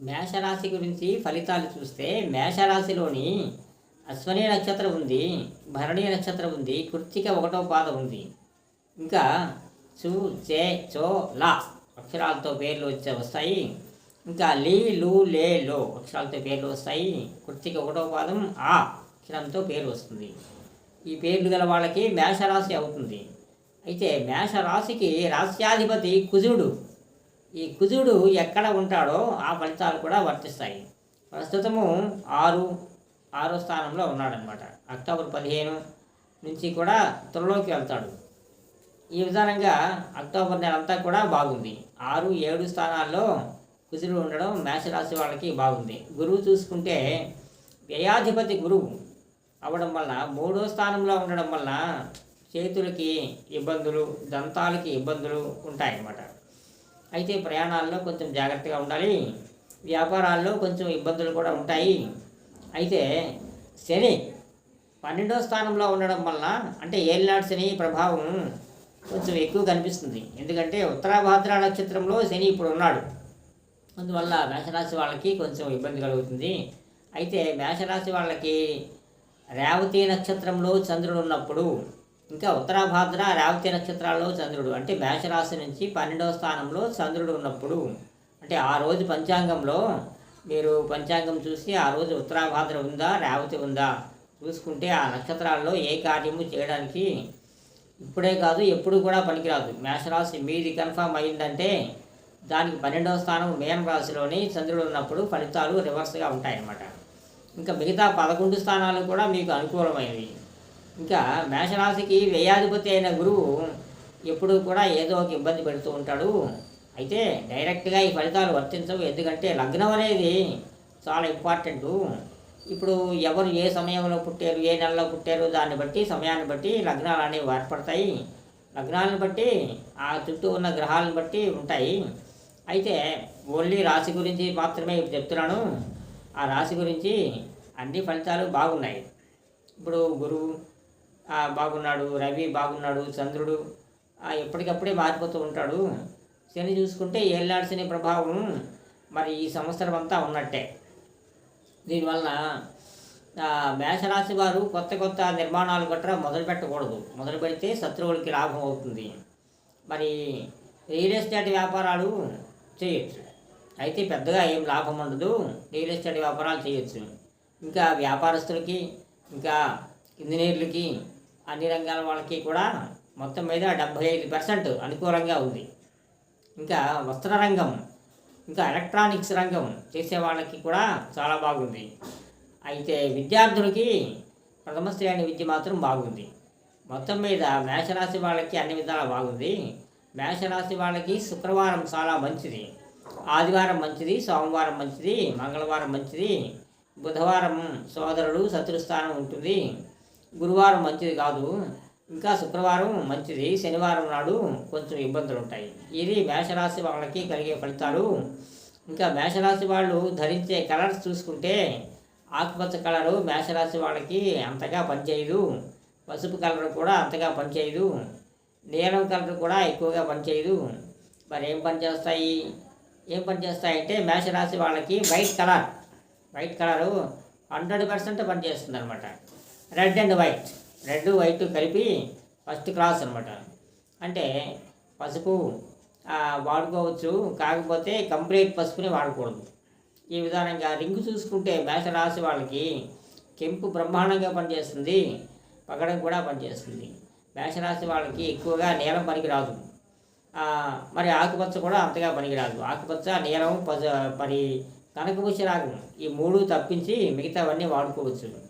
మేషరాశి గురించి ఫలితాలు చూస్తే మేషరాశిలోని అశ్వని నక్షత్రం ఉంది భరణి నక్షత్రం ఉంది కృత్తిక ఒకటో పాదం ఉంది. ఇంకా చు చే చో లా అక్షరాలతో పేర్లు వచ్చే వస్తాయి. ఇంకా లీ లు లే లో అక్షరాలతో పేర్లు వస్తాయి. కృత్తిక ఒకటో పాదం ఆ అక్షరంతో పేరు వస్తుంది. ఈ పేర్లు గల వాళ్ళకి మేషరాశి అవుతుంది. అయితే మేషరాశికి రాశ్యాధిపతి కుజుడు. ఈ కుజుడు ఎక్కడ ఉంటాడో ఆ ఫలితాలు కూడా వర్తిస్తాయి. ప్రస్తుతము ఆరు ఆరో స్థానంలో ఉన్నాడనమాట అక్టోబర్ పదిహేను నుంచి కూడా త్వరలోకి వెళ్తాడు. ఈ విధానంగా అక్టోబర్ నెల అంతా కూడా బాగుంది. ఆరు ఏడు స్థానాల్లో కుజుడు ఉండడం మేషరాశి వాళ్ళకి బాగుంది. గురువు చూసుకుంటే వ్యయాధిపతి గురువు అవ్వడం వల్ల మూడో స్థానంలో ఉండడం వల్ల చేతులకి ఇబ్బందులు దంతాలకి ఇబ్బందులు ఉంటాయన్నమాట. అయితే ప్రయాణాల్లో కొంచెం జాగ్రత్తగా ఉండాలి. వ్యాపారాల్లో కొంచెం ఇబ్బందులు కూడా ఉంటాయి. అయితే శని పన్నెండో స్థానంలో ఉండడం వల్ల అంటే ఏలినాడు శని ప్రభావం కొంచెం ఎక్కువ కనిపిస్తుంది. ఎందుకంటే ఉత్తరాభాద్ర నక్షత్రంలో శని ఇప్పుడు ఉన్నాడు. అందువల్ల మేషరాశి వాళ్ళకి కొంచెం ఇబ్బంది కలుగుతుంది. అయితే మేషరాశి వాళ్ళకి రేవతి నక్షత్రంలో చంద్రుడు ఉన్నప్పుడు ఇంకా ఉత్తరాభాద్ర రేవతి నక్షత్రాల్లో చంద్రుడు. అంటే మేషరాశి నుంచి పన్నెండవ స్థానంలో చంద్రుడు ఉన్నప్పుడు. అంటే ఆ రోజు పంచాంగంలో మీరు పంచాంగం చూసి ఆ రోజు ఉత్తరాభాద్ర ఉందా రేవతి ఉందా? చూసుకుంటే ఆ నక్షత్రాల్లో ఏ కార్యము చేయడానికి ఇప్పుడే కాదు ఎప్పుడు కూడా పనికిరాదు. మేషరాశి మీది కన్ఫామ్ అయిందంటే దానికి పన్నెండవ స్థానం మేన రాశిలోని చంద్రుడు ఉన్నప్పుడు ఫలితాలు రివర్స్గా ఉంటాయన్నమాట. ఇంకా మిగతా పదకొండు స్థానాలు కూడా మీకు అనుకూలమైనవి. ఇంకా మేషరాశికి వ్యయాధిపతి అయిన గురువు ఎప్పుడు కూడా ఏదో ఒక ఇబ్బంది పెడుతూ ఉంటాడు. అయితే డైరెక్ట్గా ఈ ఫలితాలు వర్తించవు. ఎందుకంటే లగ్నం అనేది చాలా ఇంపార్టెంట్. ఇప్పుడు ఎవరు ఏ సమయంలో పుట్టారు ఏ నెలలో పుట్టారు దాన్ని బట్టి సమయాన్ని బట్టి లగ్నాలు అనేవి ఏర్పడతాయి. లగ్నాలను బట్టి ఆ చుట్టూ ఉన్న గ్రహాలను బట్టి ఉంటాయి. అయితే ఓన్లీ రాశి గురించి మాత్రమే ఇప్పుడు చెప్తున్నాను. ఆ రాశి గురించి అన్ని ఫలితాలు బాగున్నాయి. ఇప్పుడు గురువు బాగున్నాడు రవి బాగున్నాడు చంద్రుడు ఎప్పటికప్పుడే మారిపోతూ ఉంటాడు. శని చూసుకుంటే ఏళ్ళాడు శని ప్రభావం మరి ఈ సంవత్సరం అంతా ఉన్నట్టే. దీనివల్ల మేషరాశి వారు కొత్త కొత్త నిర్మాణాలు గట్రా మొదలు పెట్టకూడదు. మొదలు పెడితే శత్రువులకి లాభం అవుతుంది. మరి రియల్ ఎస్టేట్ వ్యాపారాలు చేయొచ్చు. అయితే పెద్దగా ఏం లాభం ఉండదు. రియల్ ఎస్టేట్ వ్యాపారాలు చేయొచ్చు. ఇంకా వ్యాపారస్తులకి ఇంకా ఇంజనీర్లకి అన్ని రంగాల వాళ్ళకి కూడా మొత్తం మీద డెబ్భై ఐదు పర్సెంట్ అనుకూలంగా ఉంది. ఇంకా వస్త్ర రంగం ఇంకా ఎలక్ట్రానిక్స్ రంగం చేసే వాళ్ళకి కూడా చాలా బాగుంది. అయితే విద్యార్థులకి ప్రథమ శ్రేణి విద్య మాత్రం బాగుంది. మొత్తం మీద మేషరాశి వాళ్ళకి అన్ని విధాలా బాగుంది. మేషరాశి వాళ్ళకి శుక్రవారం చాలా మంచిది. ఆదివారం మంచిది సోమవారం మంచిది మంగళవారం మంచిది. బుధవారం సోదరుడు శత్రుస్థానం ఉంటుంది. గురువారం మంచిది కాదు. ఇంకా శుక్రవారం మంచిది. శనివారం నాడు కొంచెం ఇబ్బందులు ఉంటాయి ఇది మేషరాశి వాళ్ళకి కలిగే ఫలితాలు. ఇంకా మేషరాశి వాళ్ళు ధరించే కలర్స్ చూసుకుంటే ఆకుపచ్చ కలరు మేషరాశి వాళ్ళకి అంతగా పనిచేయదు. పసుపు కలర్ కూడా అంతగా పనిచేయదు. నీలం కలర్ కూడా ఎక్కువగా పనిచేయదు. మరి ఏం పని చేస్తాయి? ఏం పని చేస్తాయంటే మేషరాశి వాళ్ళకి white colour. White colour hundred percent పనిచేస్తుంది అనమాట red and white. Red white కలిపి ఫస్ట్ క్లాస్ అనమాట అంటే పసుపు వాడుకోవచ్చు. కాకపోతే కంప్లీట్ పసుపుని వాడకూడదు. ఈ విధానంగా రింగు చూసుకుంటే మేషరాశి వాళ్ళకి కెంపు బ్రహ్మాండంగా పనిచేస్తుంది. పగడం కూడా పనిచేస్తుంది. మేషరాశి వాళ్ళకి ఎక్కువగా నీలం పనికిరాదు. మరి ఆకుపచ్చ కూడా అంతగా పనికిరాదు. ఆకుపచ్చ నీలం పజ మరి కనకపుష్య రాగం ఈ మూడు తప్పించి మిగతావన్నీ వాడుకోవచ్చు.